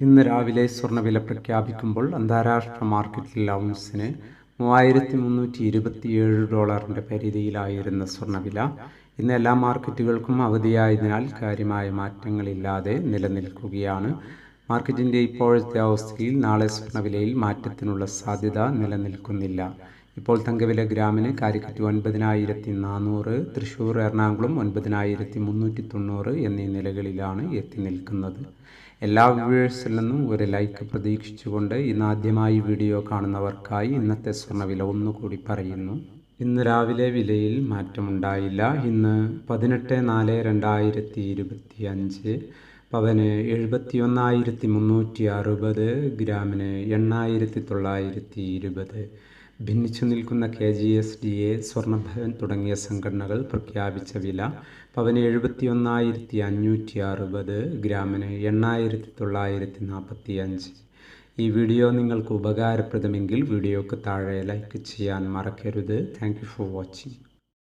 ഇന്ന് രാവിലെ സ്വർണവില പ്രഖ്യാപിക്കുമ്പോൾ അന്താരാഷ്ട്ര മാർക്കറ്റിൽ ഔൺസിന് മൂവായിരത്തി മുന്നൂറ്റി ഇരുപത്തിയേഴ് ഡോളറിന്റെ പരിധിയിലായിരുന്ന സ്വർണവില ഇന്ന് എല്ലാ മാർക്കറ്റുകൾക്കും അവധിയായതിനാൽ കാര്യമായ മാറ്റങ്ങളില്ലാതെ നിലനിൽക്കുകയാണ്. മാർക്കറ്റിന്റെ ഇപ്പോഴത്തെ അവസ്ഥയിൽ നാളെ സ്വർണവിലയിൽ മാറ്റത്തിനുള്ള സാധ്യത നിലനിൽക്കുന്നില്ല. ഇപ്പോൾ തങ്കവില ഗ്രാമിന് കാലിക്കറ്റ് ഒൻപതിനായിരത്തി നാനൂറ് തൃശ്ശൂർ എറണാകുളം ഒൻപതിനായിരത്തി മുന്നൂറ്റി തൊണ്ണൂറ് എന്നീ നിലകളിലാണ് എത്തി നിൽക്കുന്നത്. എല്ലാ വ്യൂവേഴ്സിൽ നിന്നും ഒരു ലൈക്ക് പ്രതീക്ഷിച്ചുകൊണ്ട് ഇന്ന് ആദ്യമായി വീഡിയോ കാണുന്നവർക്കായി ഇന്നത്തെ സ്വർണവില ഒന്നുകൂടി പറയുന്നു. ഇന്ന് രാവിലെ വിലയിൽ മാറ്റമുണ്ടായില്ല. ഇന്ന് പതിനെട്ട് നാല് രണ്ടായിരത്തി ഇരുപത്തി അഞ്ച് പവന് എഴുപത്തി ഒന്നായിരത്തി മുന്നൂറ്റി അറുപത് ഗ്രാമിന് എണ്ണായിരത്തി തൊള്ളായിരത്തി ഇരുപത് ഭിന്നിച്ചു നിൽക്കുന്ന K G S D A സ്വർണഭവൻ തുടങ്ങിയ സംഘടനകൾ പ്രഖ്യാപിച്ച വില പവന് എഴുപത്തി ഒന്നായിരത്തി അഞ്ഞൂറ്റി അറുപത് ഗ്രാമിന് എണ്ണായിരത്തി തൊള്ളായിരത്തി നാൽപ്പത്തി അഞ്ച് ഈ വീഡിയോ നിങ്ങൾക്ക് ഉപകാരപ്രദമെങ്കിൽ വീഡിയോക്ക് താഴെ ലൈക്ക് ചെയ്യാൻ മറക്കരുത്. Thank for watching